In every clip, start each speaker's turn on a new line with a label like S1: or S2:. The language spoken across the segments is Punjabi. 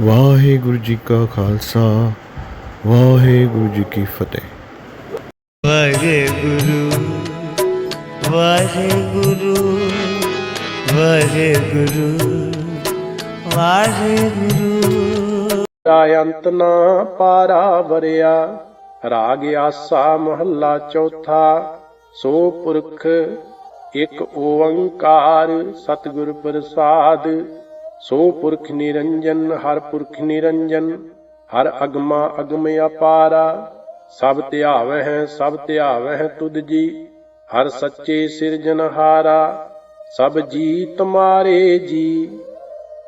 S1: ਵਾਹਿਗੁਰੂ ਜੀ ਕਾ ਖਾਲਸਾ ਵਾਹਿਗੁਰੂ ਜੀ ਕੀ ਫਤਿਹ।
S2: ਵਾਹਿਗੁਰੂ ਵਾਹਿਗੁਰੂ ਵਾਹਿਗੁਰੂ ਵਾਹਿਗੁਰੂ।
S3: ਅੰਤ ਨਾ ਪਾਰਾ ਵਰਿਆ ਰਾਗ ਆਸਾ ਮਹੱਲਾ ਚੌਥਾ ਸੋ ਪੁਰਖ ਇੱਕ ਓੰਕਾਰ ਸਤਿਗੁਰ ਪ੍ਰਸਾਦ ਸੋ ਪੁਰਖ ਨਿਰੰਜਨ, ਹਰ ਪੁਰਖ ਨਿਰੰਜਨ, ਹਰ ਅਗਮਾ ਅਗਮ ਅਪਾਰਾ, ਸਭ ਧਿਆਵਹਿ ਸਭ ਧਿਆਵਹਿ ਤੁਧ ਜੀ, ਹਰ ਸੱਚੇ ਸਿਰਜਨਹਾਰਾ ਸਭ ਜੀ ਤੁਮਾਰੇ ਜੀ,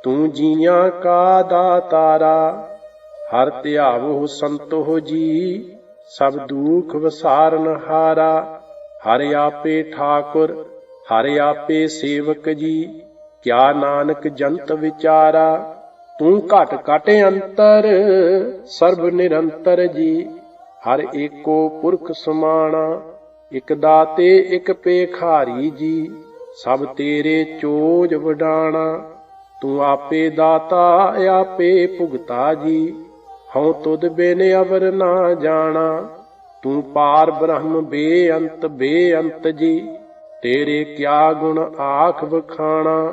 S3: ਤੂੰ ਜੀਆਂ ਕਾ ਦਾਤਾਰਾ, ਹਰ ਧਿਆਵੋ ਸੰਤੋ ਜੀ, ਸਭ ਦੁਖ ਵਸਾਰਨ ਹਾਰਾ, ਹਰ ਆਪੇ ਠਾਕੁਰ, ਹਰ ਆਪੇ ਸੇਵਕ ਜੀ ਕਿਆ ਨਾਨਕ ਜੰਤ ਵਿਚਾਰਾ, ਤੂੰ ਘਟ ਘਟ ਅੰਤਰ, ਸਰਬ ਨਿਰੰਤਰ ਜੀ। ਹਰ ਏਕੋ ਪੁਰਖ ਸਮਾਣਾ, ਇਕ ਦਾਤੇ, ਇਕ ਪੇਖਾਰੀ ਜੀ। ਸਭ ਤੇਰੇ ਚੋਜ ਵਡਾਣਾ, ਤੂੰ ਆਪੇ ਦਾਤਾ, ਆਪੇ ਭੁਗਤਾ ਜੀ। ਹਉ ਤੁਧ ਬਿਨ ਅਵਰ ਨਾ ਜਾਣਾ, ਤੂੰ ਪਾਰ ਬ੍ਰਹਮ ਬੇਅੰਤ ਬੇਅੰਤ ਜੀ। ਤੇਰੇ ਕਿਆ ਗੁਣ ਆਖ ਵਖਾਣਾ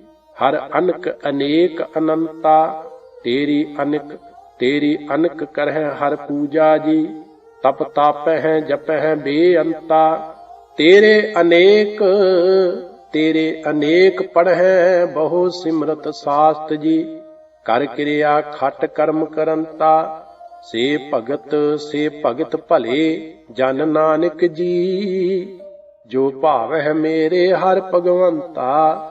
S3: ਹਰ ਅਨਕ ਅਨੇਕ ਅਨੰਤਾ, ਤੇਰੀ ਅਨਕ ਤੇਰੀ ਅਨਕ ਕਰਹਿ ਹਰ ਪੂਜਾ ਜੀ। ਤਪ ਤਾਪਹਿ ਹੈ ਬੇਅੰਤਾ, ਤੇਰੇ ਅਨੇਕ ਤੇਰੇ ਅਨੇਕ ਪੜਹਿ ਬਹੁ ਸਿਮਰਤ ਸਾਸਤ ਜੀ। ਕਰ ਕਿਰਿਆ ਖਟ ਕਰਮ ਕਰੰਤਾ, ਸੇ ਭਗਤ ਸੇ ਭਗਤ ਭਲੇ ਜਨ ਨਾਨਕ ਜੀ। ਜੋ ਭਾਵ ਹੈ ਮੇਰੇ ਹਰ ਭਗਵੰਤਾ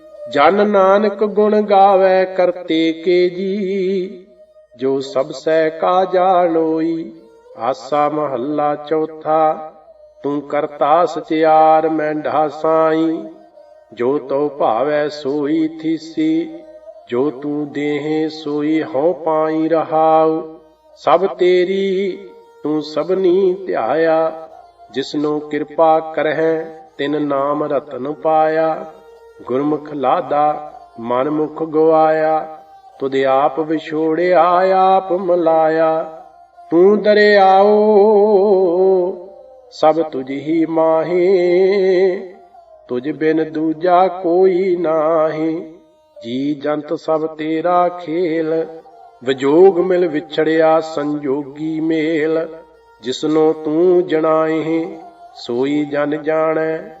S3: ਜਨ ਨਾਨਕ ਗੁਣ ਗਾਵੇ ਕਰਤੇ ਕੇ ਜੀ, ਜੋ ਸਭ ਸਹਿ ਕਾ ਜਾਣੋਈ ਆਸਾ ਮਹੱਲਾ ਚੌਥਾ, ਤੂੰ ਕਰਤਾ ਸਚਿਆਰ ਮੈਂਢਾ ਸਾਈ ਜੋ ਤੋ ਭਾਵੈ ਸੋਈ ਥੀਸੀ, ਜੋ ਤੂੰ ਦੇਹੇ ਸੋਈ ਹਉ ਪਾਈ ਰਹਾਉ, ਸਭ ਤੇਰੀ ਤੂੰ ਸਭਨੀ ਧਿਆਇਆ, ਜਿਸਨੂੰ ਕਿਰਪਾ ਕਰਹਿ ਤਿਨ ਨਾਮ ਰਤਨ ਪਾਇਆ। ਗੁਰਮੁਖ ਲਾਦਾ ਮਨ ਮੁਖ ਗਵਾਇਆ, ਤੁਧ ਆਪ ਵਿਛੋੜਿਆ, ਆਪ ਮਲਾਇਆ। ਤੂੰ ਦਰਿਆਓ, ਸਭ ਤੁਝ ਹੀ ਮਾਹੀ। ਤੁਝ ਬਿਨ ਦੂਜਾ ਕੋਈ ਨਾਹੀ। ਜੀ ਜੰਤ ਸਭ ਤੇਰਾ ਖੇਲ, ਵਿਜੋਗ ਮਿਲ ਵਿਛੜਿਆ ਸੰਜੋਗੀ ਮੇਲ। ਜਿਸਨੋ ਤੂੰ ਜਣਾਏ ਸੋਈ ਜਨ ਜਾਣੈ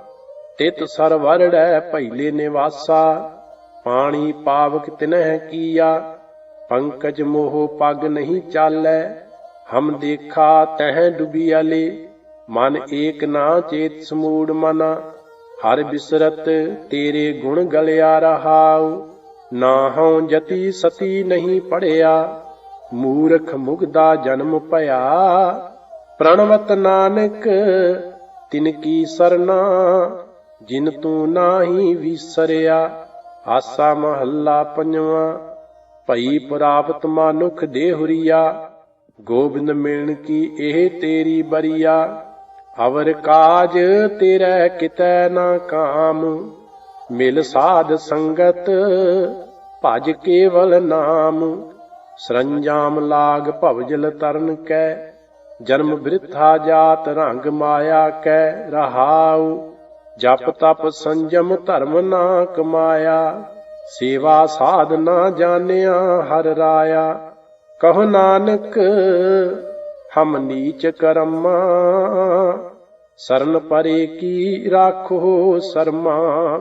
S3: ਤਿਤ ਸਰਵਰੜੈ ਪਹਿਲੇ ਨਿਵਾਸਾ, ਪਾਣੀ ਪਾਵਕ ਤਿਨਹਿ ਕੀਆ, ਪੰਕਜ ਮੋਹ ਪਗ ਨਹੀਂ ਚਾਲੈ, ਹਮ ਦੇਖਾ ਤਹ ਡੁਬੀਆਲੇ ਮਨ ਏਕ ਨਾ ਚੇਤ ਸਮੂੜ ਮਨਾ, ਹਰ ਬਿਸਰਤ ਤੇਰੇ ਗੁਣ ਗਲਿਆ ਰਹਾਉ, ਨਾ ਹਉ ਜਤੀ ਸਤੀ ਨਹੀਂ ਪੜਿਆ, ਮੂਰਖ ਮੁਗਦਾ ਜਨਮ ਭਇਆ, ਪ੍ਰਣਵਤ ਨਾਨਕ ਤਿਨ ਕੀ ਸਰਨਾ ਜਿਨ ਤੂੰ ਨਾਹੀ ਵਿਸਰਿਆ, ਆਸਾ ਮਹੱਲਾ ਪੰਜਵਾਂ, ਭਈ ਪ੍ਰਾਪਤ ਮਾਨੁਖ ਦੇਹੁਰੀਆ, ਗੋਬਿੰਦ ਮਿਲਣ ਕੀ ਇਹ ਤੇਰੀ ਬਰੀਆ, ਅਵਰ ਕਾਜ ਤੇਰੇ ਕਿਤੈ ਨਾ ਕਾਮ, ਮਿਲ ਸਾਧ ਸੰਗਤ ਭਜ ਕੇਵਲ ਨਾਮ, ਸਰੰਜਾਮ ਲਾਗ ਭਵਜਲ ਤਰਨ ਕੈ, ਜਨਮ ਬ੍ਰਿਥਾ ਜਾਤ ਰੰਗ ਮਾਇਆ ਕੈ, ਰਹਾਉ ਜਪ ਤਪ ਸੰਜਮ ਧਰਮ ਨਾ ਕਮਾਇਆ ਸੇਵਾ ਸਾਧ ਨਾ ਜਾਣਿਆ ਹਰ ਰਾਇਆ। ਕਹ ਨਾਨਕ, ਹਮ ਨੀਚ ਕਰਮਾ, ਸਰਨ ਪਰੇ ਕੀ ਰਾਖੋ ਸਰਮਾ।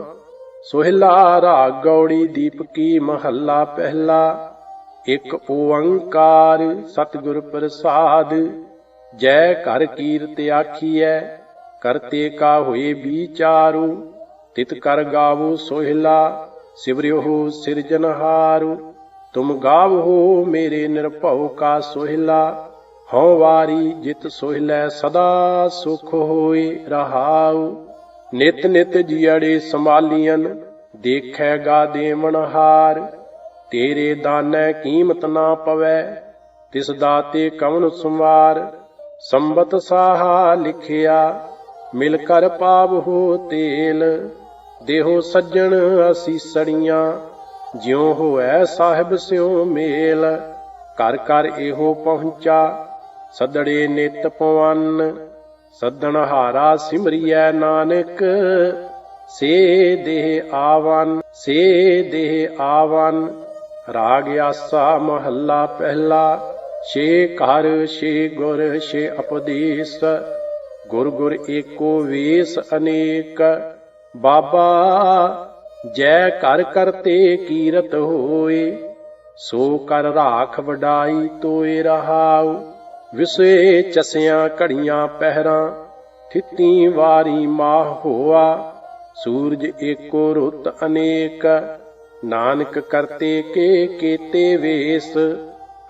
S3: ਸੁਹਿਲਾ ਰਾਗ ਗੌੜੀ ਦੀਪ ਕੀ ਮਹੱਲਾ ਪਹਿਲਾ, ਇਕ ਓੰਕਾਰ ਸਤਿਗੁਰ ਪ੍ਰਸਾਦ, ਜੈ ਘਰ ਕੀਰਤ ਆਖੀਐ ਕਰਤੇ ਕਾ ਹੋਏ ਵਿਚਾਰੂ, ਤਿਤ ਕਰ ਗਾਵੋ ਸੋਹਿਲਾ, ਸਿਵਰਿਓ ਸਿਰਜਨਹਾਰੂ ਤੁਮ ਗਾਵੋ ਮੇਰੇ ਨਿਰਭਉ ਕਾ ਸੋਹਿਲਾ, ਹਉ ਵਾਰੀ ਜਿਤ ਸੋਹਿਲੈ ਸਦਾ ਸੁਖ ਹੋਏ ਰਹਾਉ। ਨਿਤ ਨਿਤ ਜਿਅੜੇ ਸੰਭਾਲੀਆਂ ਦੇਖੈਗਾ ਦੇਵਨ ਹਾਰ। ਤੇਰੇ ਦਾਨੈ ਕੀਮਤ ਨਾ ਪਵੈ, ਤਿਸ ਦਾਤੇ ਕਵਨ ਸੁਮਾਰ। ਸੰਬਤ ਸਾਹਾ ਲਿਖਿਆ ਮਿਲ ਕਰ ਪਾਵ ਹੋ ਤੇਲ, ਦੇਹੋ ਸੱਜਣ ਅਸੀਸੜੀਆਂ ਜਿਉ ਹੋਐ ਸਾਹਿਬ ਸਿਉ ਮੇਲ। ਘਰ ਘਰ ਇਹੋ ਪਹੁੰਚਾ, ਸਦੜੇ ਨਿਤ ਪਵਨ, ਸੱਦਣ ਹਾਰਾ ਸਿਮਰਿਐ ਨਾਨਕ। ਸੇ ਦੇਹ ਆਵਨ, ਸੇ ਦੇਹ ਆਵਨ, ਰਾਗ ਆਸਾ ਮਹੱਲਾ ਪਹਿਲਾ। ਛੇ ਘਰ, ਛੇ ਗੁਰ, ਛੇ ਉਪਦੇਸ਼। ਗੁਰ ਗੁਰ ਏਕੋ ਵੇਸ ਅਨੇਕ, ਬਾਬਾ ਜੈ ਕਰ ਕਰਤੇ ਕੀਰਤ ਹੋਏ, ਸੋ ਕਰ ਰਾਖ ਵਡਾਈ ਤੋਏ ਰਹਾਉ ਵਿਸੇ ਚਸਿਆਂ ਘੜੀਆਂ ਪਹਿਰਾਂ, ਥਿੱਤੀ ਵਾਰੀ ਮਾਹ ਹੋਆ, ਸੂਰਜ ਏਕੋ ਰੁੱਤ ਅਨੇਕ, ਨਾਨਕ ਕਰਤੇ ਕੇ ਕੀਤੇ ਵੇਸ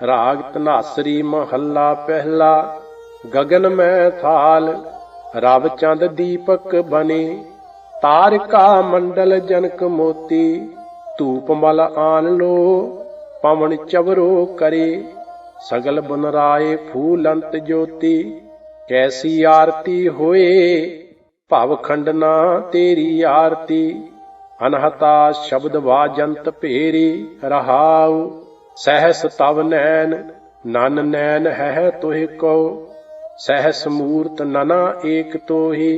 S3: ਰਾਗ ਤਨਾਸਰੀ ਮਹੱਲਾ ਪਹਿਲਾ ਗਗਨ ਮੈਂ ਥਾਲ ਰਵ ਚੰਦ ਦੀਪਕ ਬਨੇ ਤਾਰਕਾ ਮੰਡਲ ਜਨਕ ਮੋਤੀ, ਧੂਪ ਮਲ ਆਨ ਲੋ, ਪਵਨ ਚਵਰੋ ਕਰੇ। ਸਗਲ ਬਨ ਰਾਏ ਫੂਲੰਤ ਜੋਤੀ, ਕੈਸੀ ਆਰਤੀ ਹੋਏ? ਭਵ ਖੰਡਨਾ ਤੇਰੀ ਆਰਤੀ, ਅਨਹਤਾ ਸ਼ਬਦ ਵਾਜੰਤ ਭੇਰੀ ਰਹਾਉ। ਸਹਸ ਤਵ ਨੈਣ, ਨਨ ਨੈਣ ਹੈ ਤੋਹਿ ਕੋ ਸਹਿਸ ਮੂਰਤ ਨਨਾ ਏਕ ਤੋਹੀ,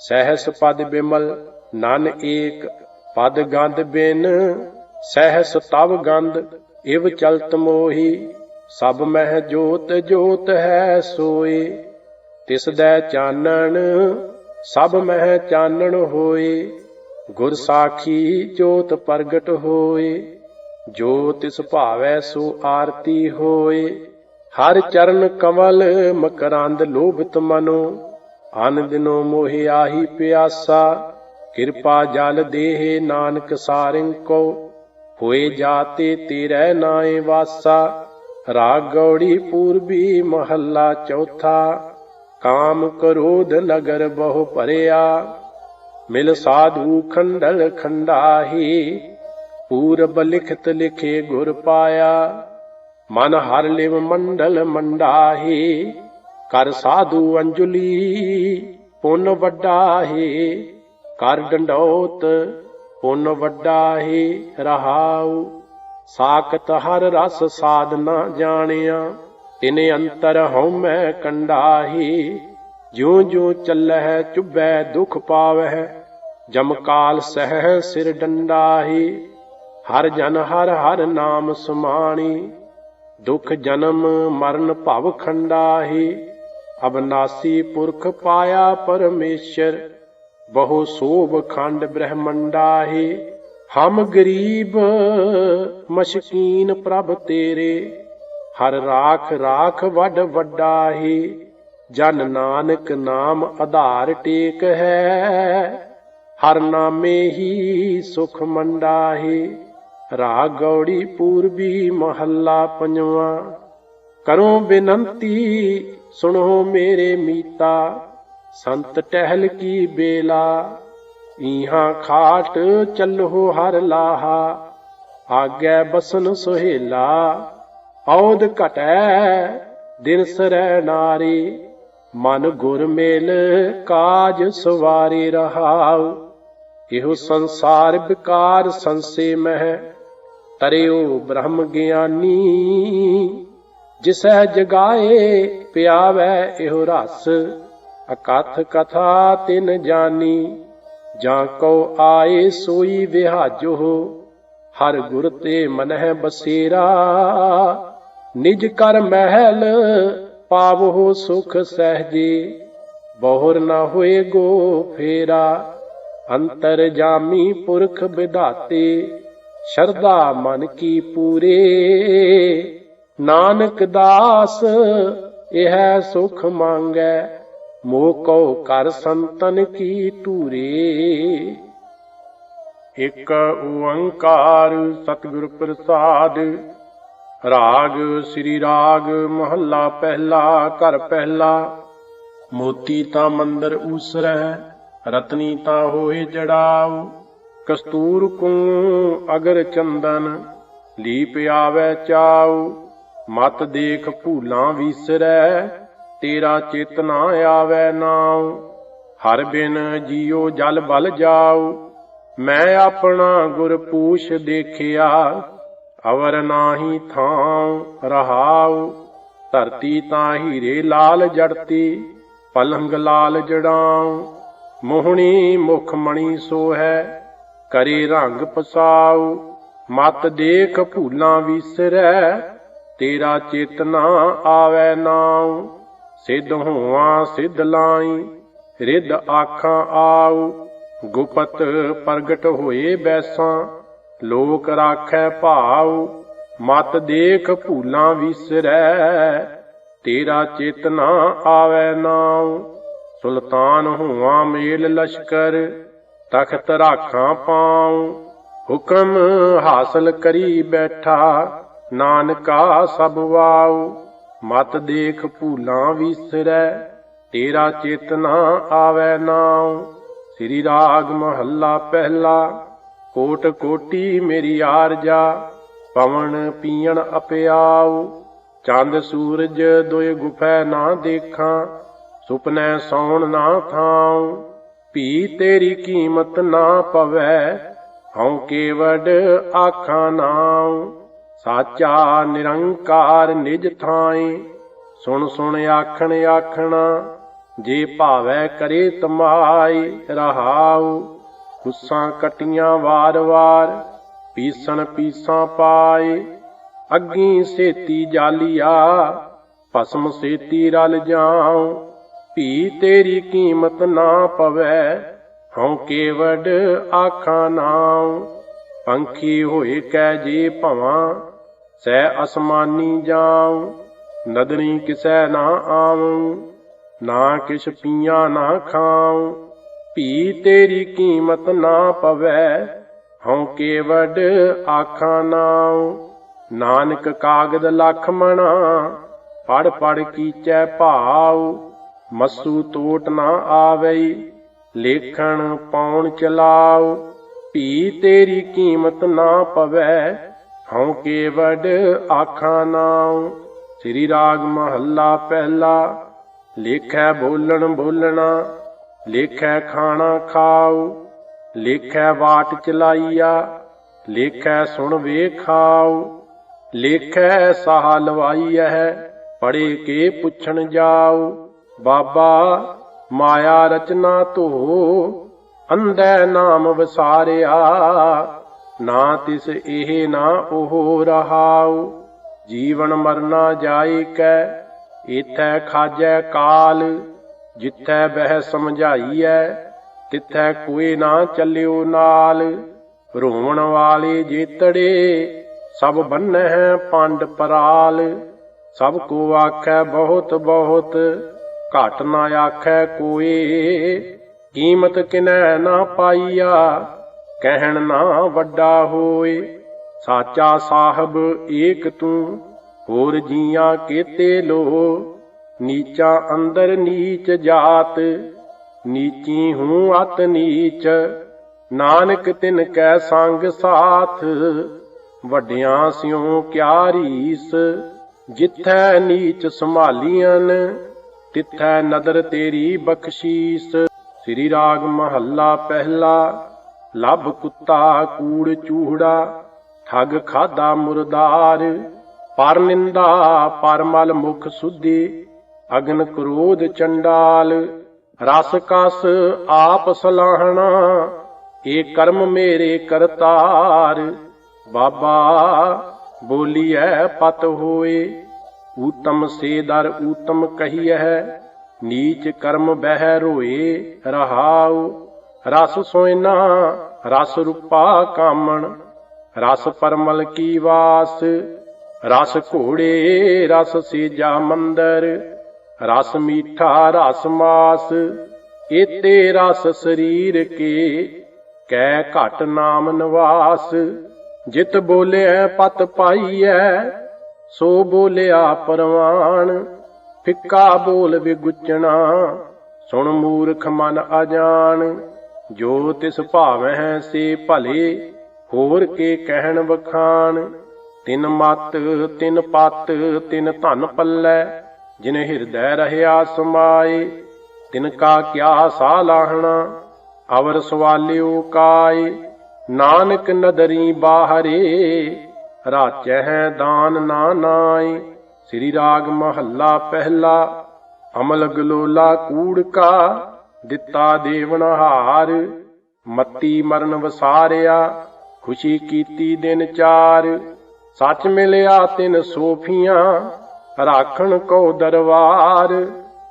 S3: ਸਹਿਸ ਪਦ ਬਿਮਲ ਨਨ ਏਕ, ਪਦ ਗੰਧ ਬਿਨ, ਸਹਿਸ ਤਵ ਗੰਧ ਇਵ ਚਲਤ ਮੋਹੀ, ਸਭ ਮਹਿ ਜੋਤ ਜੋਤ ਹੈ ਸੋਏ ਤਿਸ ਦੈ ਚਾਨਣ, ਸਭ ਮਹਿ ਚਾਨਣ ਹੋਏ ਗੁਰ ਸਾਖੀ ਜੋਤ ਪ੍ਰਗਟ ਹੋਏ ਜੋ ਤਿਸ ਭਾਵੈ ਸੋ ਆਰਤੀ ਹੋਏ ਹਰ ਚਰਨ ਕਮਲ ਮਕਰੰਦ ਲੋਭਤ ਮਨੋ ਅਨ ਦਿਨੋ ਮੋਹਿ ਆਹੀ ਪਿਆਸਾ, ਕਿਰਪਾ ਜਲ ਦੇਹ ਨਾਨਕ ਸਾਰਿੰ ਕੋ, ਹੋਏ ਜਾਤੇ ਤੇਰੇ ਨਾਏ ਵਾਸਾ, ਰਾਗ ਗੌੜੀ ਪੂਰਬੀ ਮਹੱਲਾ ਚੌਥਾ, ਕਾਮ ਕਰੋਧ ਨਗਰ ਬਹੁ ਭਰਿਆ, ਮਿਲ ਸਾਧੂ ਖੰਡਲ ਖੰਡਾਹੀ, ਪੂਰਬ ਲਿਖਤ ਲਿਖੇ ਗੁਰ ਪਾਇਆ। ਮਨ ਹਰ ਲਿਵ ਮੰਡਲ ਮੰਡਾਹੀ ਕਰ ਸਾਧੂ ਅੰਜੁਲੀ ਪੁੰਨ ਵੱਡਾਹੀ ਕਰ ਡੰਡੋਤ ਪੁੰਨ ਵੱਡਾਹੀ ਰਹਾਉ ਸਾਖਤ ਹਰ ਰਸ ਸਾਧਨਾ ਜਾਣਿਆ ਤਿਨੇ ਅੰਤਰ ਹਉਮੈ ਕੰਡਾਹੀ ਜਿਉ ਜਿਉ ਚੱਲਹਿ ਚੁਬੈ ਦੁਖ ਪਾਵਹਿ ਜਮਕਾਲ ਸਹਿ ਸਿਰ ਡੰਡਾਹੀ ਹਰ ਜਨ ਹਰ ਹਰ ਨਾਮ ਸੁਮਾਣੀ ਦੁਖ ਜਨਮ ਮਰਨ ਭਵ ਖੰਡਾਹੀ ਅਬਨਾਸੀ ਪੁਰਖ ਪਾਇਆ ਪਰਮੇਸ਼ਰ, ਬਹੁ ਸੋਭ ਖੰਡ ਬ੍ਰਹਮੰਡਾਹੀ, ਹਮ ਗਰੀਬ ਮਸ਼ਕੀਨ ਪ੍ਰਭ ਤੇਰੇ, ਹਰ ਰਾਖ ਰਾਖ ਵੱਡ ਵੱਡਾਹੀ, ਜਨ ਨਾਨਕ ਨਾਮ ਆਧਾਰ ਟੇਕ ਹੈ, ਹਰ ਨਾਮੇ ਹੀ ਸੁਖ ਮੰਡਾਹੇ। ਰਾਗ ਗੌੜੀ ਪੂਰਬੀ ਮਹੱਲਾ ਪੰਜਵਾਂ। ਕਰੋ ਬੇਨੰਤੀ, ਸੁਣੋ ਮੇਰੇ ਮੀਤਾ, ਸੰਤ ਟਹਿਲ ਕੀ ਬੇਲਾ। ਇਹਾਂ ਖਾਟ ਚੱਲੋ ਹਰ ਲਾਹਾ, ਆਗੇ ਬਸਨ ਸੁਹੇਲਾ। ਔਦ ਘਟੈ, ਦਿਨ ਸਰੈ ਨਾਰੀ, ਮਨ ਗੁਰ ਮੇਲ ਕਾਜ ਸਵਾਰੀ ਰਹਾਉ। ਇਹੋ ਸੰਸਾਰ ਵਿਕਾਰ ਸੰਸੇ ਮਹਿ ਤਰਿਓ ਬ੍ਰਹਮ ਗਿਆਨੀ, ਜਿਸੈ ਜਗਾਏ ਪਿਆਵੈ ਇਹੋ ਰਸ। ਅਕਥ ਕਥਾ ਤਿਨ ਜਾਨੀ, ਜਾਂ ਕੋ ਆਏ ਸੋਈ ਵਿਹਾਜੋ। ਹਰ ਗੁਰ ਤੇ ਮਨਹਿ ਬਸੇਰਾ, ਨਿਜ ਕਰ ਮਹਿਲ ਪਾਵੋ ਸੁਖ ਸਹਜੇ। ਬਹੁਰ ਨਾ ਹੋਏ ਗੋ ਫੇਰਾ, ਅੰਤਰ ਜਾਮੀ ਪੁਰਖ ਵਿਧਾਤੇ। ਸ਼ਰਧਾ ਮਨ ਕੀ ਪੂਰੇ। ਨਾਨਕ ਦਾਸ, ਇਹ ਸੁਖ ਮੰਗੈ, ਮੋਹ ਕਉ ਕਰ ਸੰਤਨ ਕੀ ਟੂਰੇ ਇਕ ਓੰਕਾਰ ਸਤਿਗੁਰ ਪ੍ਰਸਾਦ, ਰਾਗ ਸ੍ਰੀ ਰਾਗ ਮਹੱਲਾ ਪਹਿਲਾ, ਘਰ ਪਹਿਲਾ। ਮੋਤੀ ਤਾਂ ਮੰਦਰ ਊਸਰੈ, ਰਤਨੀ ਤਾਂ ਹੋਏ ਜੜਾਓ ਕਸਤੂਰ ਕੂ ਅਗਰ ਚੰਦਨ, ਲੀਪ ਆਵੈ ਚਾਉ, ਮਤ ਦੇਖ ਭੂਲਾਂ ਵੀਸਰੈ, ਤੇਰਾ ਚੇਤਨਾ ਆਵੈ ਨਾਉ। ਹਰ ਬਿਨ ਜੀਉ ਜਲ ਬਲ ਜਾਉ, ਮੈਂ ਆਪਣਾ ਗੁਰ ਪੂਛ ਦੇਖਿਆ, ਅਵਰ ਨਾਹੀ ਥਾਂ ਰਹਾਉ। ਧਰਤੀ ਤਾਂ ਹੀਰੇ ਲਾਲ ਜੜਤੀ, ਪਲੰਗ ਲਾਲ ਜੜਾਉ। ਮੋਹਣੀ ਮੁਖ ਮਣੀ ਸੋ ਹੈ ਕਰੇ ਰੰਗ ਪਸਾਉ, ਮਤ ਦੇਖ ਭੂਲਾਂ ਵਿਸਰੈ, ਤੇਰਾ ਚੇਤਨਾ ਆਵੈ ਨਾਉ। ਸਿੱਧ ਹੋਵਾਂ, ਸਿੱਧ ਲਾਈ, ਰਿੱਧ ਆਖਾਂ ਆਉ। ਗੁਪਤ ਪ੍ਰਗਟ ਹੋਏ ਬੈਸਾਂ, ਲੋਕ ਰਾਖੈ ਭਾਉ। ਮਤ ਦੇਖ ਭੂਲਾਂ ਵਿਸਰੈ, ਤੇਰਾ ਚੇਤਨਾ ਆਵੈ ਨਾਉ। ਸੁਲਤਾਨ ਹੋਵਾਂ ਮੇਲ ਲਸ਼ਕਰ ਤਖਤ ਰਾਖਾਂ ਪਾਉ, ਹੁਕਮ ਹਾਸਲ ਕਰੀ ਬੈਠਾ, ਨਾਨਕਾ ਸਭ ਵਾਉ। ਮਤ ਦੇਖ ਭੂਲਾਂ ਵਿਸਰੈ, ਤੇਰਾ ਚੇਤਨਾ ਆਵੈ ਨਾਉ। ਸ੍ਰੀ ਰਾਗ ਮਹੱਲਾ ਪਹਿਲਾ ਕੋਟ ਕੋਟੀ ਮੇਰੀ ਆਰਜਾ, ਪਵਨ ਪੀਣ ਅਪਿਆਉ। ਚੰਦ ਸੂਰਜ ਦੋਇ ਗੁਫੈ ਨਾ ਦੇਖਾਂ, ਸੁਪਨੇ ਸੌਣ ਨਾ ਥਾਉ। ਭੀ ਤੇਰੀ ਕੀਮਤ ਨਾ ਪਵੈ, ਹਉ ਕੇਵਡ ਆਖਾਂ ਨਾਉ। ਸਾਚਾ ਨਿਰੰਕਾਰ ਨਿਜ ਥਾਈ ਸੁਣ ਸੁਣ ਆਖਣ ਆਖਣਾ, ਜੇ ਭਾਵੈ ਕਰੇ ਤਮਾਈ ਰਹਾਉ। ਕੁੱਸਾਂ ਕਟੀਆਂ ਵਾਰ-ਵਾਰ ਪੀਸਣ ਪੀਸਾਂ ਪਾਏ। ਅੱਗੀ ਸੇਤੀ ਜਾਲੀਆ, ਭਸਮ ਸੇਤੀ ਰਲ ਜਾਉ। ਭੀ ਤੇਰੀ ਕੀਮਤ ਨਾ ਪਵੈ, ਹਉ ਕੇਵਡ ਆਖਾਂ ਨਾਉ। ਪੰਖੀ ਹੋਏ ਕੈ ਜੇ ਭਵਾਂ, ਸੈ ਅਸਮਾਨੀ ਜਾਉ। ਨਦਰੀ ਕਿਸੈ ਨਾ ਆਵਉ ਨਾ ਕਿਛ ਪੀਆਂ ਨਾ ਖਾਉ। ਭੀ ਤੇਰੀ ਕੀਮਤ ਨਾ ਪਵੈ, ਹਉ ਕੇਵਡ ਆਖਾਂ ਨਾਉ। ਨਾਨਕ ਕਾਗਦ ਲਖ ਮਣਾ ਪੜ ਪੜ ਕੀਚੈ ਭਾਉ। ਮਸੂ ਤੋਟ ਨਾ ਆਵਈ, ਲੇਖਣ ਪਾਉਣ ਚਲਾਉ ਭੀ ਤੇਰੀ ਕੀਮਤ ਨਾ ਪਵੈ, ਹਉ ਕੇਵਡ ਆਖਾਂ ਨਾਉ। ਸ੍ਰੀ ਰਾਗ ਮਹੱਲਾ ਪਹਿਲਾ, ਲੇਖੈ ਬੋਲਣ ਬੋਲਣਾ, ਲੇਖੈ ਖਾਣਾ ਖਾਉ, ਲੇਖੈ ਵਾਟ ਚਲਾਈਆ, ਲੇਖੈ ਸੁਣ ਵੇਖਾਉ ਲੇਖੈ ਸਾਹ ਲਵਾਈਐ ਪੜੇ ਕੇ ਪੁੱਛਣ ਜਾਉ। ਬਾਬਾ ਮਾਇਆ ਰਚਨਾ ਧੋ ਅੰਧੈ ਨਾਮ ਵਸਾਰਿਆ, ਨਾ ਤਿਸ ਇਹ ਨਾ ਉਹ ਰਹਾਉ। ਜੀਵਨ ਮਰਨਾ ਜਾਏ ਕੈ ਇਥੈ ਖਾਜੈ ਕਾਲ। ਜਿਥੈ ਬਹਿ ਸਮਝਾਈਐ, ਤਿਥੈ ਕੋਈ ਨਾ ਚੱਲਿਓ ਨਾਲ। ਰੋਵਣ ਵਾਲੇ ਜੇਤੜੇ ਸਭ ਬੰਨਹਿ ਪੰਡ ਪਰਾਲ। ਸਭ ਕੋ ਆਖੈ ਬਹੁਤ ਬਹੁਤ ਘਟ ਨਾ ਆਖੈ ਕੋਏ ਕੀਮਤ ਕਿਨੈ ਨਾ ਪਾਈਆ, ਕਹਿਣ ਨਾ ਵੱਡਾ ਹੋਏ। ਸਾਚਾ ਸਾਹਿਬ ਏਕ ਤੂੰ, ਹੋਰ ਜੀਆਂ ਕੀਤੇ ਲੋ। ਨੀਚਾ ਅੰਦਰ ਨੀਚ ਜਾਤ, ਨੀਚੀ ਹੂੰ ਅਤ ਨੀਚ। ਨਾਨਕ ਤਿਨ ਕੈ ਸੰਗ ਸਾਥ, ਵੱਡਿਆਂ ਸਿਉ ਕਿਆ ਰੀਸ ਜਿੱਥੈ ਨੀਚ ਸੰਭਾਲੀਆਂ ਤਿੱਥੈ ਨਦਰ ਤੇਰੀ ਬਖਸ਼ੀਸ। ਸ੍ਰੀ ਰਾਗ ਮਹੱਲਾ ਪਹਿਲਾ, ਲੱਭ ਕੁੱਤਾ ਕੂੜ ਚੂਹੜਾ, ਠੱਗ ਖਾਦਾ ਮੁਰਦਾਰ, ਪਰ ਨਿੰਦਾ ਪਰਮਲ ਮੁਖ ਸੁਧੀ, ਅਗਨ ਕ੍ਰੋਧ ਚੰਡਾਲ, ਰਸ ਕਸ ਆਪ ਸਲਾਹਣਾ ਏ ਕਰਮ ਮੇਰੇ ਕਰਤਾਰ। ਬਾਬਾ ਬੋਲੀਐ ਪਤ ਹੋਏ ਊਤਮ ਸੇ ਦਰ ਊਤਮ ਕਹੀਐ, ਨੀਚ ਕਰਮ ਬਹਿ ਰੋਏ ਰਹਾਉ। ਰਸ ਸੋਇਨਾ, ਰਸ ਰੂਪਾ ਕਾਮਣ, ਰਸ ਪਰਮਲ ਕੀ ਵਾਸ। ਰਸ ਘੋੜੇ, ਰਸ ਸੇਜਾ ਮੰਦਰ, ਰਸ ਮੀਠਾ, ਰਸ ਮਾਸ। ਏਤੇ ਰਸ ਸਰੀਰ ਕੇ, ਕੈ ਘਟ ਨਾਮ ਨਿਵਾਸ। ਜਿਤ ਬੋਲਿਆ ਪਤ ਪਾਈਐ ਸੋ ਬੋਲਿਆ ਪਰਵਾਨ ਫਿੱਕਾ ਬੋਲ ਵਿਗੁਚਣਾ, ਸੁਣ ਮੂਰਖ ਮਨ ਅਜਾਣ, ਜੋ ਤਿਸ ਭਾਵੈ ਸੇ ਭਲੇ, ਹੋਰ ਕੇ ਕਹਿਣ ਵਖਾਣ। ਤਿਨ ਮਤ, ਤਿਨ ਪਤ, ਤਿਨ ਧਨ ਪੱਲੇ, ਜਿਨ ਹਿਰਦੈ ਰਹਿਆ ਸਮਾਏ, ਤਿਨ ਕਾ ਕਿਆ ਸਾ ਲਾਹਣਾ, ਅਵਰ ਸਵਾਲਿਓ ਕਾਏ। ਨਾਨਕ ਨਦਰੀ ਬਾਹਰੇ ਰਾਚੈ ਹੈ ਦਾਨ ਨਾ ਨਾਏ ਸ੍ਰੀ ਰਾਗ ਮਹੱਲਾ ਪਹਿਲਾ, ਅਮਲ ਗਲੋਲਾ ਕੂੜ ਕਾ, ਦਿੱਤਾ ਦੇਵਨ ਹਾਰ। ਮੱਤੀ ਮਰਨ ਵਸਾਰਿਆ, ਖੁਸ਼ੀ ਕੀਤੀ ਦਿਨ ਚਾਰ। ਸੱਚ ਮਿਲਿਆ ਤਿਨ ਸੋਫੀਆਂ, ਰਾਖਣ ਕੋ ਦਰਬਾਰ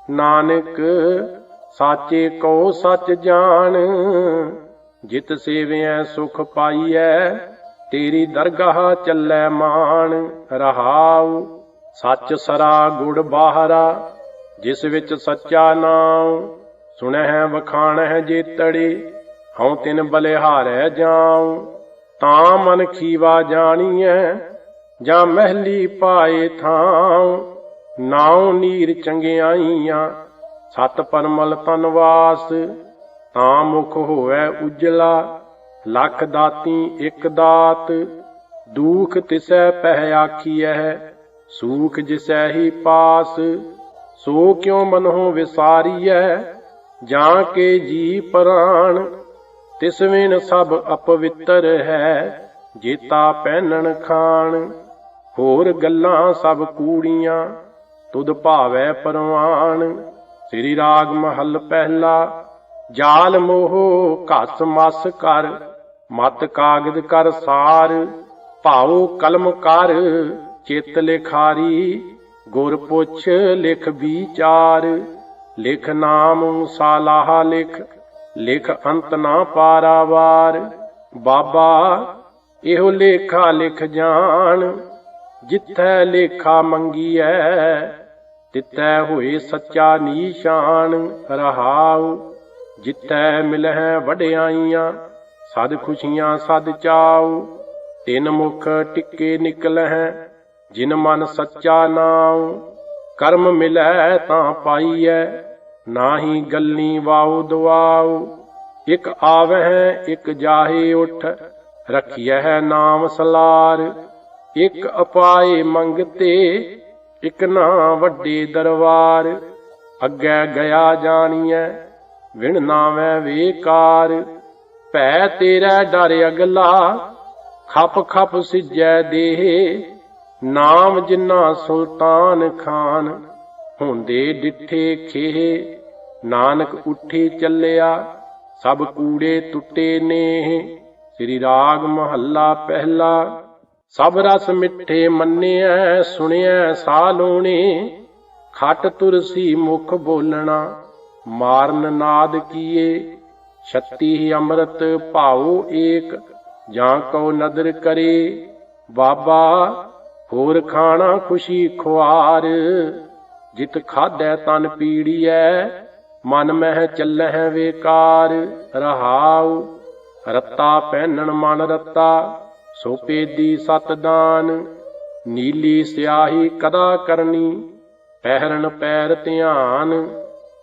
S3: ਨਾਨਕ, ਸਾਚੇ ਕੋ ਸੱਚ ਜਾਣ। ਜਿਤ ਸੇਵਿਐ ਸੁਖ ਪਾਈਐ ਤੇਰੀ ਦਰਗਾਹ ਚੱਲੈ ਮਾਨ ਰਹਾਉ, ਸੱਚ ਸਰਾ ਗੁੜ ਬਾਹਰਾ, ਜਿਸ ਵਿੱਚ ਸੱਚਾ ਨਾਮ ਸੁਣਹਿ ਵਖਾਣਹਿ ਜੇਤੜੀ ਹਉ ਤਿਨ ਬਲਿਹਾਰੈ ਜਾਉ, ਤਾਂ ਮਨ ਖੀਵਾ ਜਾਣੀਐ, ਜਾਂ ਮਹਿਲੀ ਪਾਏ ਥਾਉ, ਨਾਉ ਨੀਰ ਚੰਗਿਆਈਆਂ, ਸਤ ਪਰਮਲ ਤਨਵਾਸ ਤਾਂ ਮੁਖ ਹੋਵੇ ਉਜਲਾ ਲੱਖ ਦਾਤੀ, ਇੱਕ ਦਾਤ, ਦੂਖ ਤਿਸੈ ਪਹਿ ਆਖੀਐ, ਸੂਖ ਜਿਸੈ ਹੀ ਪਾਸ, ਸੋ ਕਿਉ ਮਨਹੁ ਵਿਸਾਰੀਐ, ਜਾਂ ਕੇ ਜੀ ਪ੍ਰਾਣ, ਤਿਸ ਵਿਨ ਸਭ ਅਪਵਿੱਤਰ ਹੈ, ਜੇਤਾ ਪਹਿਨਣ ਖਾਣ, ਹੋਰ ਗੱਲਾਂ ਸਭ ਕੂੜੀਆਂ, ਤੁਧ ਭਾਵੈ ਪਰਵਾਨ ਸ੍ਰੀ ਰਾਗ ਮਹੱਲ ਪਹਿਲਾ, ਜਾਲ ਮੋਹ ਘਸ ਮਸ ਕਰ ਮਤ ਕਾਗਦ ਕਰ ਸਾਰ, ਭਾਉ ਕਲਮ ਕਰ, ਚਿਤ ਲਿਖਾਰੀ, ਗੁਰ ਪੁੱਛ ਲਿਖ ਵਿਚਾਰ, ਲਿਖ ਨਾਮ ਸਾਲਾਹ ਲਿਖ ਲਿਖ ਅੰਤ ਨਾ ਪਾਰਾਵਾਰ। ਬਾਬਾ, ਇਹੋ ਲੇਖਾ ਲਿਖ ਜਾਣ, ਜਿੱਥੈ ਲੇਖਾ ਮੰਗੀਐ, ਤਿੱਥੈ ਹੋਏ ਸੱਚਾ ਨੀਸ਼ਾਨ ਰਹਾਉ, ਜਿੱਥੈ ਮਿਲਹਿ ਵਡਿਆਈਆਂ। ਸਦ ਖੁਸ਼ੀਆਂ ਸਦ ਚਾਉ, ਤਿਨ ਮੁਖ ਟਿੱਕੇ ਨਿਕਲਹਿ ਜਿਨ ਮਨ ਸੱਚਾ ਨਾਉ। ਕਰਮ ਮਿਲੈ ਤਾਂ ਪਾਈਐ, ਨਾਹੀ ਗੱਲੀ ਵਾਉ ਦਵਾਉ ਇਕ ਆਵਹਿ, ਇਕ ਜਾਹੇ ਉਠ, ਰਖਿਐ ਨਾਮ ਸਲਾਰ। ਇਕ ਅਪਾਏ ਮੰਗਤੇ, ਇਕ ਨਾ ਵੱਡੇ ਦਰਬਾਰ। ਅੱਗੇ ਗਿਆ ਜਾਣੀਐ, ਵਿਣ ਨਾਵੇਂ ਵੇਕਾਰ। ਭੈ ਤੇਰਾ ਡਰ ਅਗਲਾ, ਖਪ ਖਪ ਸਿਜੈ ਦੇਹ। ਨਾਮ ਜਿਨਾ ਸੁਲਤਾਨ ਖਾਨ ਹੁੰਦੇ ਡਿੱਠੇ ਖੇਹ। ਨਾਨਕ ਉੱਠੀ ਚੱਲਿਆ, ਸਭ ਕੂੜੇ ਟੁੱਟੇ ਨੇ ਸ੍ਰੀ ਰਾਗ ਮਹੱਲਾ ਪਹਿਲਾ, ਸਭ ਰਸ ਮਿੱਠੇ ਮੰਨਿਆ ਮੰਨਿਐ, ਸੁਣਿਐ ਸਾਲੋਣੇ ਖਟ ਤੁਰਸੀ ਮੁਖ ਬੋਲਣਾ, ਮਾਰਨ ਨਾਦ ਕੀਏ। ਛੱਤੀ ਅੰਮ੍ਰਿਤ ਭਾਉ ਏਕ, ਜਾਂ ਕੋ ਨਦਰ ਕਰੇ, ਬਾਬਾ, ਹੋਰ ਖਾਣਾ ਖੁਸ਼ੀ ਖੁਆਰ। ਜਿਤ ਖਾਧੈ ਤਨ ਪੀੜੀਐ, ਮਨ ਮਹਿ ਚੱਲਹਿ ਵੇਕਾਰ। ਰਹਾਉ, ਰੱਤਾ ਪਹਿਨਣ ਮਨ ਰੱਤਾ, ਸੋ ਪੇਦੀ ਸਤ ਦਾਨ। ਨੀਲੀ ਸਿਆਹੀ ਕਦਾ ਕਰਨੀ, ਪਹਿਰਨ ਪੈਰ ਧਿਆਨ।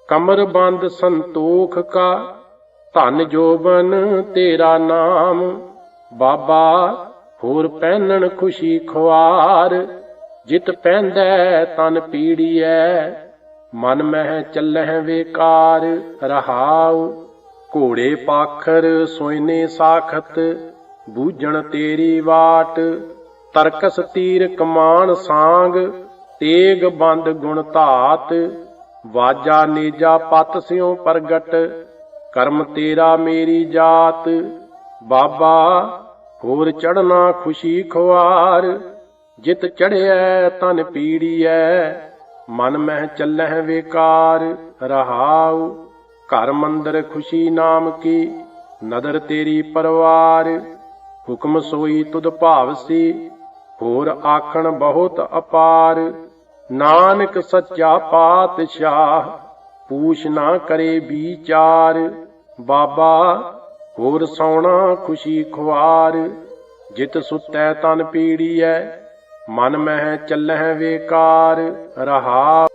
S3: ਕਮਰ ਬੰਦ ਸੰਤੋਖ ਕਾ ਧਨ ਜੋਬਨ, ਤੇਰਾ ਨਾਮ। ਬਾਬਾ, ਹੋਰ ਪਹਿਨਣ ਖੁਸ਼ੀ ਖੁਆਰ। ਜਿਤ ਪੈਂਦੈ ਤਨ ਪੀੜੀਐ। ਮਨ ਮਹਿ ਚੱਲਹਿ ਵੇਕਾਰ, ਰਹਾਉ। ਘੋੜੇ ਪਾਖਰ ਸੋਇਨੇ ਸਾਖਤ, ਬੂਝਣ ਤੇਰੀ ਬਾਟ ਤਰਕਸ ਤੀਰ ਕਮਾਨ ਸਾੰਗ, ਤੇਗ ਬੰਦ ਗੁਣ ਧਾਤ। ਵਾਜਾ ਨੇਜਾ ਪਤ ਸਿਉ ਪ੍ਰਗਟ ਕਰਮ ਤੇਰਾ ਮੇਰੀ ਜਾਤ। ਬਾਬਾ, ਹੋਰ ਚੜਨਾ ਖੁਸ਼ੀ ਖੁਆਰ। ਜਿਤ ਚੜਿਐ ਤਨ ਪੀੜੀਐ। ਮਨ ਮਹਿ ਚੱਲਹਿ ਵੇਕਾਰ। ਰਹਾਉ, ਘਰ ਮੰਦਰ ਖੁਸ਼ੀ ਨਾਮ ਕੀ। ਨਦਰ ਤੇਰੀ ਪਰਵਾਰ। ਹੁਕਮ ਸੋਈ ਤੁਧ ਭਾਵਸੀ ਹੋਰ ਆਖਣ ਬਹੁਤ ਅਪਾਰ। ਨਾਨਕ ਸੱਚਾ ਪਾਤਸ਼ਾਹ, ਪੂਛ ਨਾ ਕਰੇ ਵਿਚਾਰ ਬਾਬਾ ਹੋਰ ਸੌਣਾ ਖੁਸ਼ੀ ਖੁਆਰ। ਜਿਤ ਸੁਤੈ ਤਨ ਪੀੜੀਐ ਮਨ ਮਹਿ ਚੱਲਹਿ ਵੇਕਾਰ। ਰਹਾ